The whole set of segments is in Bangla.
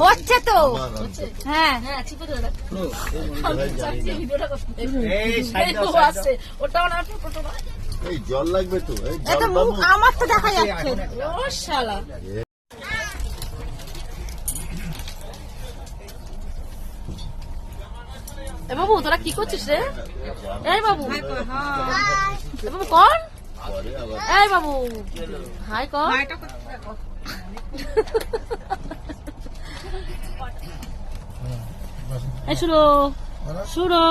হচ্ছে তো। হ্যাঁ। এই জল লাগবে তো। এই এ জল তো মুখ বাবু। আমার তো দেখা যাচ্ছে। ও শালা। বাবু তোরা কি করছিস রে? এই বাবু। বাবু কর। এই বাবু। হাই কর। শুরু শুরু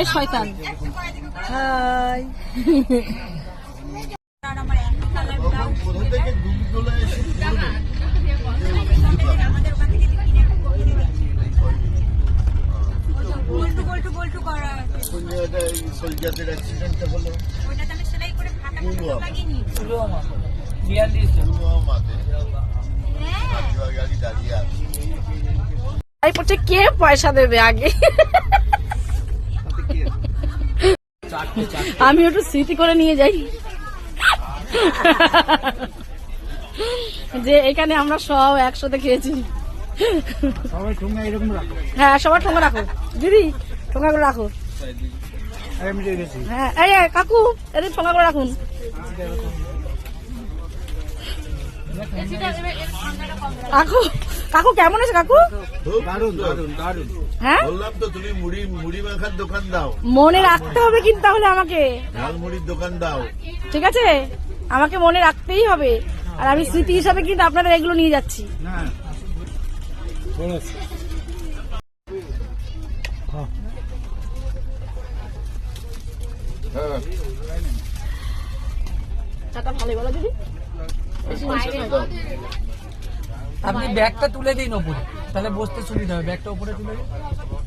এই শয়তান। হাই। সোলজারদের অ্যাক্সিডেন্টটা হলো ওটাতে আমি সেলাই করে ফাটা পুলওয়ামা বিয়াল্লিশ কে পয়সা দেবে আগে? আমি একটু স্মৃতি করে নিয়ে যাই। যে এখানে আমরা সব একসাথে খেয়েছি। হ্যাঁ সবার ঠোঙা রাখো। দিদি ঠোঙা করে রাখো হ্যাঁ কাকু এদের ঠোঙা করে রাখুন। কাকু কাকু কেমন আছে কাকু? হ্যাঁ? বললাম তো তুমি মুড়ি মুড়ি মাখার দোকান দাও। মনে রাখতে হবে কিন্তু তাহলে আমাকে। ঝাল মুড়ির দোকান দাও। ঠিক আছে? আমাকে মনে রাখতেই হবে। আর আমি স্মৃতি হিসাবে কিন্তু আপনাদের এগুলো নিয়ে যাচ্ছি। হ্যাঁ। চাটা ভালো বলো দিদি। আপনি ব্যাগটা তুলে দিন ওপরে তাহলে বসতে সুবিধা হবে ব্যাগটা উপরে তুলে দিন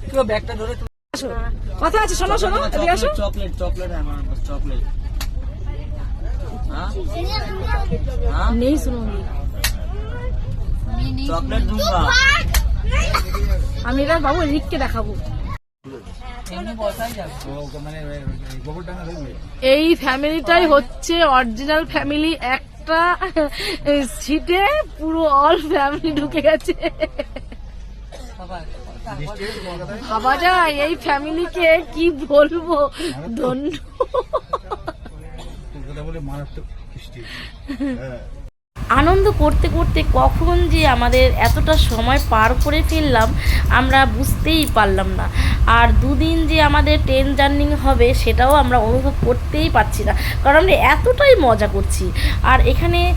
কেউ ব্যাগটা ধরে তুলে আসো কথা আছে শোনো শোনো এদিকে আসো চকলেট চকলেট है हमारे पास चॉकलेट हाँ हाँ নেই শুনো चॉकलेट दूंगा আমি এটা বাবু রিককে দেখাবো এমনি বসাই যাবে মানে গোবর ডাঙা দেখবে এই ফ্যামিলিটাই হচ্ছে অরিজিনাল ফ্যামিলি একটা সিটে পুরো অল ফ্যামিলি ঢুকে গেছে। ভাবা যায়, এই ফ্যামিলিকে কি বলব? ধন্য। মারাত্মক আনন্দ করতে করতে কখন যে আমাদের এতটা সময় পার করে ফেললাম, আমরা বুঝতেই পারলাম না। আর দুদিন যে আমাদের ট্রেন জার্নি হবে, সেটাও আমরা অনুভব করতেই পারছি না। কারণ আমরা এতটাই মজা করছি। আর এখানে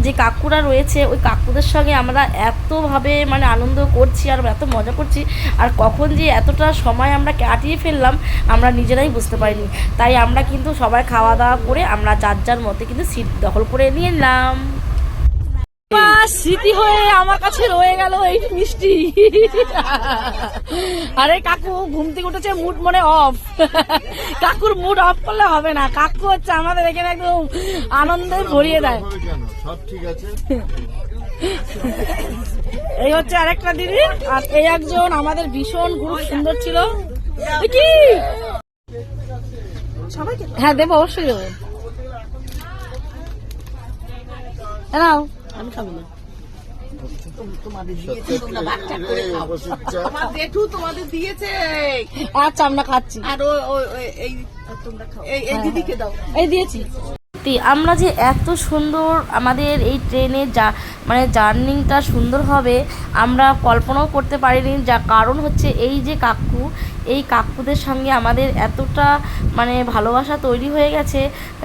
যে কাকুরা রয়েছে, ওই কাকুদের সঙ্গে আমরা এতভাবে মানে আনন্দ করছি আর এত মজা করছি, আর কখন যে এতটা সময় আমরা কাটিয়ে ফেললাম, আমরা নিজেরাই বুঝতে পারিনি। তাই আমরা কিন্তু সবাই খাওয়া দাওয়া করে আমরা যার যার মতে কিন্তু সিট দখল করে নিয়ে নিলাম। স্মৃতি হয়ে আমার কাছে রয়ে গেল এই মিষ্টি। আরে কাকু, ঘুম থেকে উঠেছে মুড মনে অফ কাকুর মুড অফ করলে হবে না। কাকু হচ্ছে আমাদের এখানে একদম আনন্দে ভরিয়ে দেয়। এই হচ্ছে আরেকটা দিদি, আর এই একজন আমাদের ভীষণ গ্রুপ সুন্দর ছিল। কি? হ্যাঁ দেবো, অবশ্যই দেবো। নাও। আমি খাব না। আচ্ছা আমরা খাচ্ছি। আর ও ও- ও- এই এই এই দিদিকে দাও। এই দিয়েছি। সত্যি আমরা যে এত সুন্দর আমাদের এই ট্রেনে যা মানে জার্নিংটা সুন্দর হবে আমরা কল্পনাও করতে পারিনি যা কারণ হচ্ছে এই যে কাকু এই কাকুদের সঙ্গে আমাদের এতটা মানে ভালোবাসা তৈরি হয়ে গেছে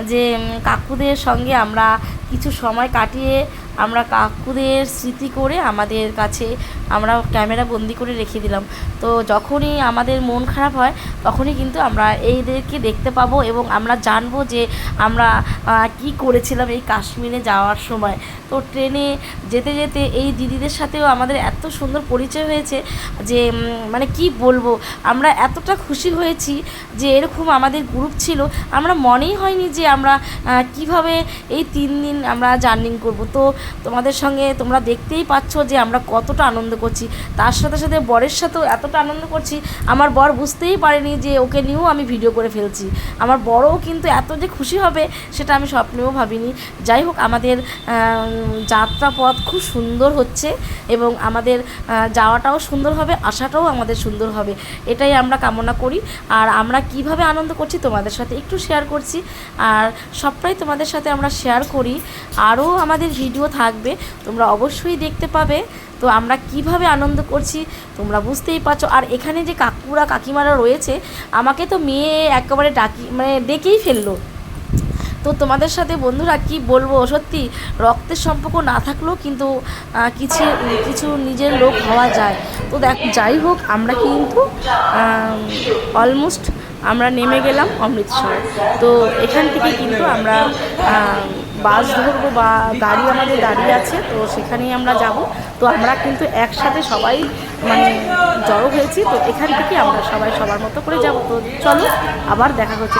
যে কাকুদের সঙ্গে আমরা কিছু সময় কাটিয়ে আমরা কাকুদের স্মৃতি করে আমাদের কাছে আমরা ক্যামেরা বন্দি করে রেখে দিলাম। তো যখনই আমাদের মন খারাপ হয়, তখনই কিন্তু আমরা এইদেরকে দেখতে পাবো এবং আমরা জানব যে আমরা কি করেছিলাম এই কাশ্মীরে যাওয়ার সময়। তো ট্রেনে যেতে যেতে এই দিদিদের সাথেও আমাদের এত সুন্দর পরিচয় হয়েছে যে মানে কি বলব, আমরা এতটা খুশি হয়েছি যে এরকম আমাদের গ্রুপ ছিল। আমরা মনেই হয়নি যে আমরা কীভাবে এই তিন দিন আমরা জার্নিং করব। তো তোমাদের সঙ্গে তোমরা দেখতেই পাচ্ছ যে আমরা কতটা আনন্দ করছি। তার সাথে সাথে বরের সাথেও এতটা আনন্দ করছি, আমার বর বুঝতেই পারেনি যে ওকে নিয়েও আমি ভিডিও করে ফেলছি। আমার বড়ও কিন্তু এত যে খুশি হবে সেটা আমি স্বপ্নেও ভাবিনি। যাই হোক, আমাদের যাত্রাপথ খুব সুন্দর হচ্ছে এবং আমাদের যাওয়াটাও সুন্দর হবে, আসাটাও আমাদের সুন্দর হবে। এটাই আমরা কামনা করি। আর আমরা কীভাবে আনন্দ করছি তোমাদের সাথে একটু শেয়ার করছি। আর সবটাই তোমাদের সাথে আমরা শেয়ার করি। আরও আমাদের ভিডিও থাকবে, তোমরা অবশ্যই দেখতে পাবে। তো আমরা কীভাবে আনন্দ করছি, তোমরা বুঝতেই পারছ। আর এখানে যে কাকুরা, কাকিমারা রয়েছে, আমাকে তো মেয়ে একেবারে ডাকি মানে ডেকেই ফেলল। তো তোমাদের সাথে বন্ধুরা কি বলব, সত্যি রক্তের সম্পর্ক না থাকলেও কিন্তু কিছু কিছু নিজের লোক হওয়া যায়। তো দেখ, যাই হোক, আমরা কিন্তু অলমোস্ট আমরা নেমে গেলাম অমৃতসর। তো এখান থেকে কিন্তু আমরা বাস ধরবো বা গাড়ি আমাদের দাঁড়িয়ে আছে, তো সেখানেই আমরা যাব। তো আমরা কিন্তু একসাথে সবাই মানে জড়ো হয়েছি, তো এখান থেকে আমরা সবাই সবার মতো করে যাব। তো চলো, আবার দেখা হচ্ছে।